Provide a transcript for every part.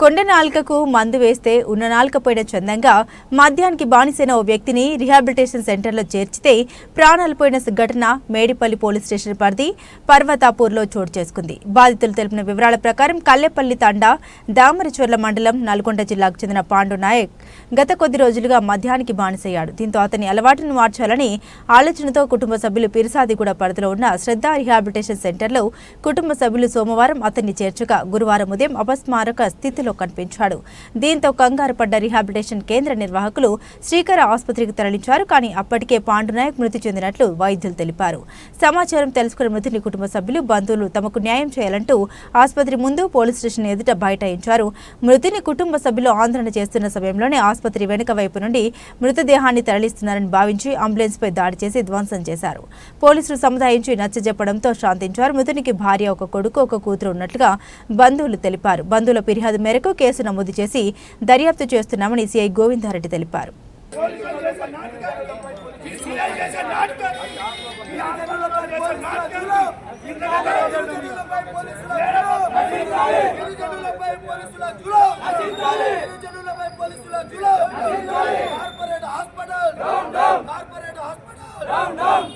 కొండ నాలుకకు మందు వేస్తే ఉన్న నాలుకపోయిన చందంగా మద్యానికి బానిసైన ఓ వ్యక్తిని రిహాబిలిటేషన్ సెంటర్లో చేర్చితే ప్రాణాలు పోయిన ఘటన మేడిపల్లి పోలీస్ స్టేషన్ పరిధి పర్వతాపూర్లో చోటు చేసుకుంది. బాధితులు తెలిపిన వివరాల ప్రకారం కల్లెపల్లి తండా దామరచర్ల మండలం నల్గొండ జిల్లాకు చెందిన పాండు నాయక్ గత కొద్ది రోజులుగా మద్యానికి బానిసయ్యాడు. దీంతో అతని అలవాటును మార్చాలని ఆలోచనతో కుటుంబ సభ్యులు పిరిసాదిగూడ పరిధిలో ఉన్న శ్రద్ధ రిహాబిలిటేషన్ సెంటర్లో కుటుంబ సభ్యులు సోమవారం అతన్ని చేర్చగా గురువారం ఉదయం అపస్మారక స్థితిలో కనిపించాడు. దీంతో కంగారు పడ్డ రీహాబిలిటేషన్ కేంద్ర నిర్వాహకులు శ్రీకర ఆసుపత్రికి తరలించారు. కానీ అప్పటికే పాండునాయక్ మృతి చెందినట్లు వైద్యులు తెలిపారు. సమాచారం తెలుసుకున్న మృతుని కుటుంబ సభ్యులు బంధువులు తమకు న్యాయం చేయాలంటూ ఆసుపత్రి ముందు పోలీస్ స్టేషన్ ఎదుట బైఠాయించారు. మృతిని కుటుంబ సభ్యులు ఆందోళన చేస్తున్న సమయంలోనే ఆసుపత్రి వెనుక వైపు నుండి మృతదేహాన్ని తరలిస్తున్నారని భావించి అంబులెన్స్ పై దాడి చేసి ధ్వంసం చేశారు. పోలీసులు సముదాయించి నచ్చజెప్పడంతో శాంతించారు. మృతునికి భార్య ఒక కొడుకు ఒక కూతురు ఉన్నట్లుగా బంధువులు తెలిపారు. బంధువుల ఫిర్యాదు మేరకు మేరకు కేసు నమోదు చేసి దర్యాప్తు చేస్తున్నామని సిఐ గోవిందారెడ్డి తెలిపారు. Corporate hospital corporate hospital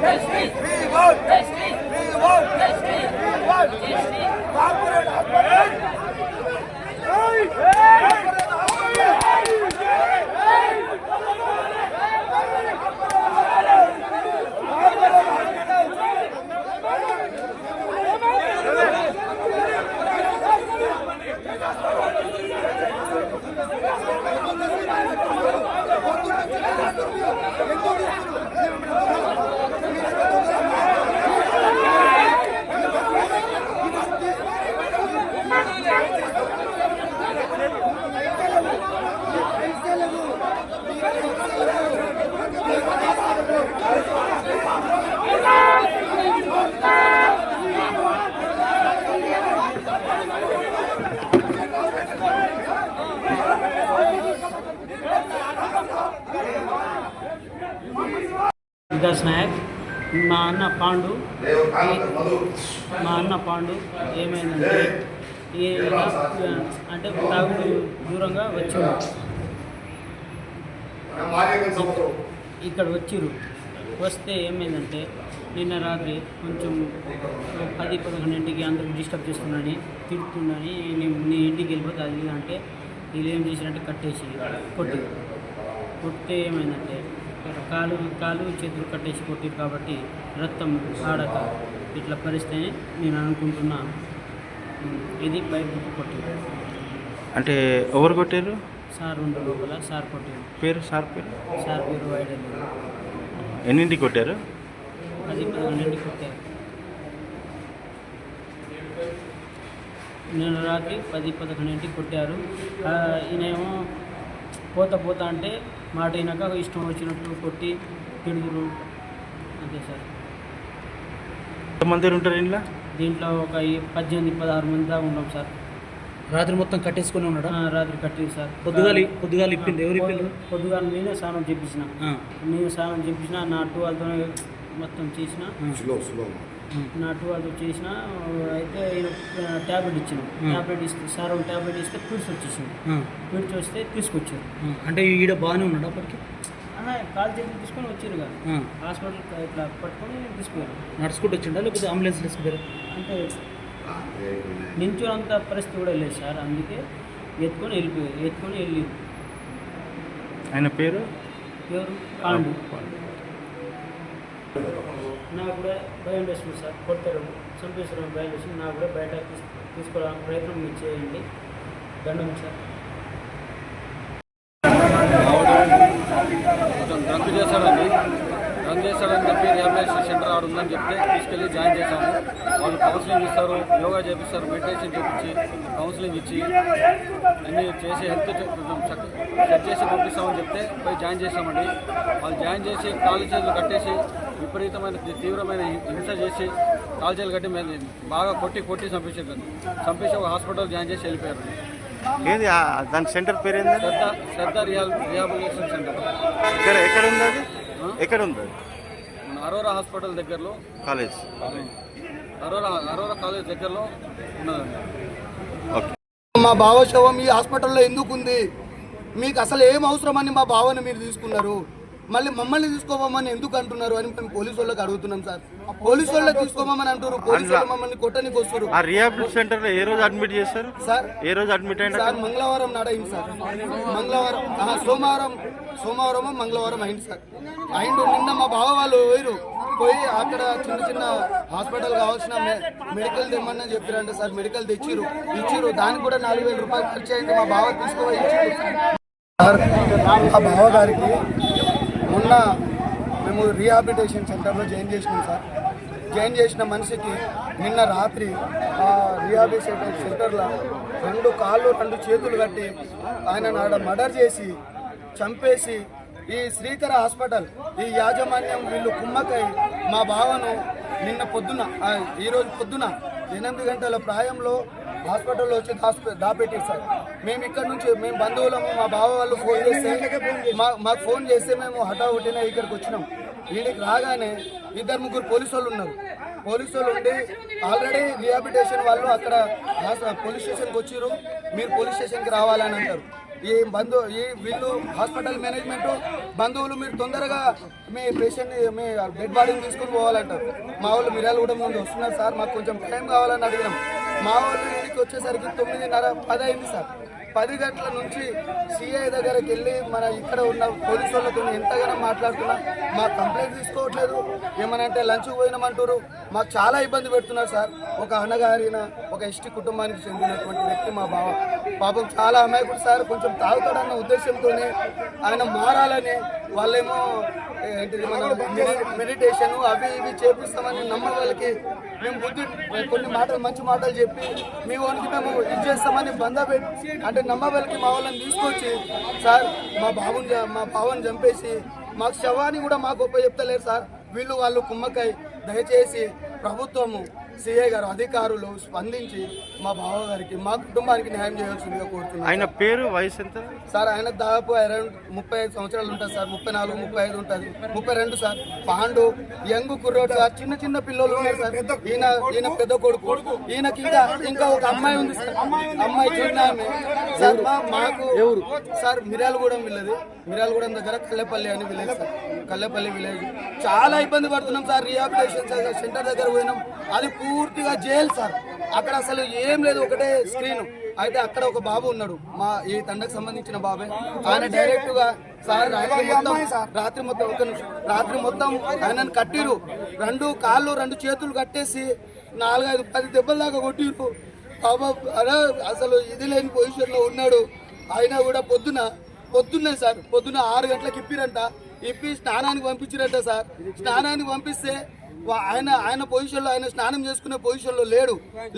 We want Vikas Nayak మా అన్న పాండు. మా అన్న పాండు ఏమైందంటే అంటే తాగుడు దూరంగా వచ్చారు ఇక్కడ వచ్చిర్రు వస్తే ఏమైందంటే నిన్న రాత్రి కొంచెం పది పదకొండింటికి అందరూ డిస్టర్బ్ చేస్తున్నాడని తిడుతుండని నేను నీ ఇంటికి వెళ్ళిపోతే అది అంటే వీళ్ళు ఏం చేసినట్టు కట్టేసి కొట్టి కొట్టే ఏమైందంటే కాలు కాలు చేతులు కట్టేసి కొట్టిరు కాబట్టి రక్తం ఆడక ఇట్లా పరిస్తే నేను అనుకుంటున్నా. ఇది బయట కొట్టిరు. అంటే ఎవరు కొట్టారు? సార్ ఉండే లోపల సార్ కొట్టిరు. పేరు సార్ పేరు? సార్ పేరు వైడల్. ఎన్నింటికి కొట్టారు? అది పన్నెండు కొట్టారు. నిన్న రాత్రి పది పదకొండింటికి కొట్టారు. ఈయనేమో పోతా పోతా అంటే మాట అయినాక ఇష్టం వచ్చినట్టు కొట్టి తిడుగురు. అంతే సార్. ఎంతమంది ఉంటారు ఇంట్లో? దీంట్లో ఒక పద్దెనిమిది పదహారు మంది దాకా ఉన్నాం సార్. రాత్రి మొత్తం కట్టేసుకుని ఉన్నాడా? ఆ, రాత్రి కట్టింది సార్. పొద్దుగాలి పొద్దుగాలి ఇప్పింది ఎవరు ఇప్పిండు? పొద్దుగా నేనే స్నానం చేపించిన నేను స్నానం చేపించిన నా టువాల్తో మొత్తం చేసిన. నా టువాల్తో చేసిన అయితే ట్యాబ్లెట్ ఇచ్చిన ట్యాబ్లెట్ ఇస్తే సార్ ఒక ట్యాబ్లెట్ ఇస్తే పిడిచి వచ్చేసింది ఆ, పిడిచి వస్తే తీసుకొచ్చారు. అంటే ఈడ బాగానే ఉన్నాడు అప్పటికి? కాలు చేతులు తీసుకొని వచ్చారు కదా. హాస్పిటల్ ఇట్లా పట్టుకొని తీసుకుపోయారు నడుచుకుంటూ వచ్చిండా? లేకపోతే అంబులెన్స్ తీసుకుపోయారు అంటే నించోనంత పరిస్థితి కూడా లేదు సార్. అందుకే ఎత్తుకొని వెళ్ళిపోయారు ఎత్తుకొని వెళ్ళి ఆయన పేరు? ఎవరు పాండు. నాకు కూడా భయం వేస్తుంది సార్ కొడతారు. చంపేస్తారు భయం వేస్తుంది. నాకు కూడా బయట తీసు తీసుకోవడానికి ప్రయత్నం మీరు చేయండి. దండం సార్. కొంచెం డ్రంక్ చేశాడండి. డ్రంక్ చేశాడని చెప్పి రిహాబిలిటేషన్ సెంటర్ ఆడ ఉందని చెప్తే తీసుకెళ్ళి జాయిన్ చేశాము వాళ్ళు కౌన్సిలింగ్ ఇస్తారు యోగా చేపిస్తారు మెడిటేషన్ చేపించి కౌన్సిలింగ్ ఇచ్చి అన్నీ చేసి హెల్త్ కొంచెం చెక్ చెక్ చేసి పంపిస్తామని చెప్తే పోయి జాయిన్ చేశామండి. వాళ్ళు జాయిన్ చేసి కాలు చేతులు కట్టేసి విపరీతమైన తీవ్రమైన హింస చేసి కాలు చేతులు కట్టి మీద బాగా కొట్టి కొట్టి చంపేసారు చంపేసి ఒక హాస్పిటల్ జాయిన్ చేసి వెళ్ళిపోయారు. ఏది ఆ దాని సెంటర్ పేరు ఏంది? Shraddha Shraddha rehab rehabilitation centre. ఎక్కడ ఎక్కడ ఉంది అది? ఎక్కడ ఉంది? మన అరోరా హాస్పిటల్ దగ్గరలో. కాలేజ్. అరోరా అరోరా కాలేజ్ దగ్గరలో ఉన్నదండి. ఓకే. మా బావ శవం ఈ హాస్పిటల్లో ఎందుకు ఉంది మీకు అసలు ఏం అవసరమని మా బావని మీరు తీసుకున్నారు? మళ్ళీ మమ్మల్ని తీసుకోమని ఎందుకు అంటున్నారు అని మేము పోలీసు వాళ్ళకి అడుగుతున్నాం సార్. పోలీసు వాళ్ళకి తీసుకోమని అంటారు పోలీసు వాళ్ళు మమ్మల్ని కొట్టనికి వస్తారు ఆ రిహాబిలిటీ సెంటర్లో ఏ రోజు అడ్మిట్ చేస్తారు సార్ ఏ రోజు అడ్మిట్ అయినా సార్ మంగళవారం నాడు అయింది సార్. మంగళవారం సోమవారం సోమవారం మంగళవారం అయింది సార్. అయిండు. నిన్న మా బావ వాళ్ళు పోయిరు పోయి అక్కడ చిన్న చిన్న హాస్పిటల్ కావాల్సిన మెడికల్ తెమ్మని చెప్పారంట సార్. మెడికల్ తెచ్చిరు ఇచ్చిరు దానికి కూడా నాలుగు వేల రూపాయలు ఖర్చు అయింది. మా బావ తీసుకోవాలి సార్. మా బావ గారికి మొన్న మేము రీహాబిలిటేషన్ సెంటర్లో జాయిన్ చేసినాం సార్. జాయిన్ చేసిన మనిషికి నిన్న రాత్రి ఆ రీహాబిలిటేషన్ సెంటర్లో రెండు కాళ్ళు రెండు చేతులు కట్టి ఆయన ఆడ మర్డర్ చేసి చంపేసి ఈ శ్రీకర హాస్పిటల్ ఈ యాజమాన్యం వీళ్ళు కుమ్మకై మా బావను నిన్న పొద్దున ఈరోజు పొద్దున ఎనిమిది గంటల ప్రాయంలో హాస్పిటల్లో వచ్చి దాస్పె- దాపెట్టారు సార్. మేము ఇక్కడ నుంచి మేము బంధువులము మా బావ వాళ్ళు ఫోన్ చేస్తే మా మాకు ఫోన్ చేస్తే మేము హఠాహుటిన ఇక్కడికి వచ్చినాం. వీడికి రాగానే ఇద్దరు ముగ్గురు పోలీసు వాళ్ళు ఉన్నారు. పోలీసు వాళ్ళు ఉండి ఆల్రెడీ రిహాబిలిటేషన్ వాళ్ళు అక్కడ పోలీస్ స్టేషన్కి వచ్చిర్రు. మీరు పోలీస్ స్టేషన్కి రావాలని అంటారు. ఈ బంధు ఈ వీళ్ళు హాస్పిటల్ మేనేజ్మెంట్ బంధువులు మీరు తొందరగా మీ పేషెంట్ మీ డెడ్ బాడీని తీసుకుని పోవాలంటారు. మా వాళ్ళు మిర్యాలు కూడా ముందు వస్తున్నారు సార్ మాకు కొంచెం టైం కావాలని అడిగినాం. మా వాళ్ళు ఇంటికి వచ్చేసరికి తొమ్మిదిన్నర పది అయింది సార్. పది గంటల నుంచి సిఐ దగ్గరికి వెళ్ళి మన ఇక్కడ ఉన్న పోలీసు వాళ్ళతో ఎంతగానో మాట్లాడుతున్నా మా కంప్లైంట్ తీసుకోవట్లేదు. ఏమనంటే లంచ్ పోయినామంటారు మాకు చాలా ఇబ్బంది పెడుతున్నారు సార్. ఒక అన్నగారిన ఒక ఎస్టీ కుటుంబానికి చెందినటువంటి వ్యక్తి మా బావ. పాపం చాలా అమాయకుడు సార్. కొంచెం తాగుతాడన్న ఉద్దేశంతోనే ఆయన మారాలని వాళ్ళేమో ఏంటిది మన మెడిటేషన్ అవి ఇవి చేపిస్తామని నమ్మ వాళ్ళకి. మేము బుద్ధి కొన్ని మాటలు మంచి మాటలు చెప్పి మీ వానికి మేము ఇది చేస్తామని బంద పెట్టి అంటే అంటే వాళ్ళకి మా వాళ్ళని తీసుకొచ్చి సార్ మా బాబుని మా బావని చంపేసి మాకు శవాన్ని కూడా మాకు గొప్ప చెప్తలేరు సార్. వీళ్ళు వాళ్ళు కుమ్మకాయ. దయచేసి ప్రభుత్వము సిఐ గారు అధికారులు స్పందించి మా బావ గారికి మా కుటుంబానికి న్యాయం చేయాల్సిందిగా కోరుతున్నాను ఆయన పేరు వయసు ఎంత? సార్ ఆయన దాదాపు అరౌండ్ ముప్పై ఐదు సంవత్సరాలు ఉంటుంది సార్. ముప్పై నాలుగు ముప్పై ఐదు ఉంటుంది. ముప్పై రెండు సార్. పాండు యంగ్ కుర్రోడు సార్. చిన్న చిన్న పిల్లలు ఉన్నారు సార్. ఈయన ఈయన పెద్ద కొడుకు. ఈయనకి ఇంకా ఇంకా ఒక అమ్మాయి ఉంది సార్. అమ్మాయి చిన్న ఆమె. సార్ మాకు ఎవరు? Sir Miryalagudem village. మిర్యాలగూడెం దగ్గర కల్లెపల్లి అని విలేజ్ సార్. కల్లెపల్లి విలేజ్. చాలా ఇబ్బంది పడుతున్నాం సార్. రిహాబిలిటేషన్ సెంటర్ దగ్గర పోయినాం. అది పూర్తిగా జైలు సార్ అక్కడ అసలు ఏం లేదు ఒకటే స్క్రీన్ అయితే అక్కడ ఒక బాబు ఉన్నాడు. మా ఈ తండకు సంబంధించిన బాబే. ఆయన డైరెక్ట్గా సార్ రాత్రి మొత్తం రాత్రి మొత్తం ఒక రాత్రి మొత్తం ఆయనను కట్టిరు రెండు కాళ్ళు రెండు చేతులు కట్టేసి నాలుగైదు పది దెబ్బల దాకా కొట్టిరు బాబా అరే అసలు ఇది లేని పొజిషన్లో ఉన్నాడు. అయినా కూడా పొద్దున పొద్దున్నే సార్ పొద్దున ఆరు గంటలకు ఇప్పిరంట. ఇప్పి స్నానానికి పంపించిరంట సార్. స్నానానికి పంపిస్తే ఆయన ఆయన పొజిషన్లో ఆయన స్నానం చేసుకునే పొజిషన్లో లేడు.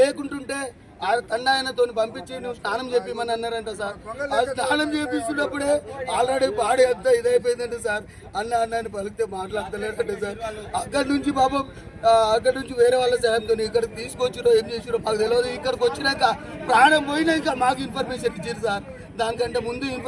లేకుంటుంటే ఆ తండ్రి ఆయనతో పంపించి నువ్వు స్నానం చెప్పిమని అన్నారంట సార్. ఆ స్నానం చేపిస్తున్నప్పుడే ఆల్రెడీ బాడీ అంతా ఇదైపోయిందంట సార్. అన్న అన్న అని పలికితే మాట్లాడతలేదంటే సార్. అక్కడి నుంచి బాబు అక్కడి నుంచి వేరే వాళ్ళ సాయంతో ఇక్కడ తీసుకొచ్చిరో ఏం చేసిరో మాకు తెలియదు ఇక్కడికి వచ్చినాక ప్రాణం పోయినాక మాకు ఇన్ఫర్మేషన్ ఇచ్చారు సార్. దానికంటే ముందు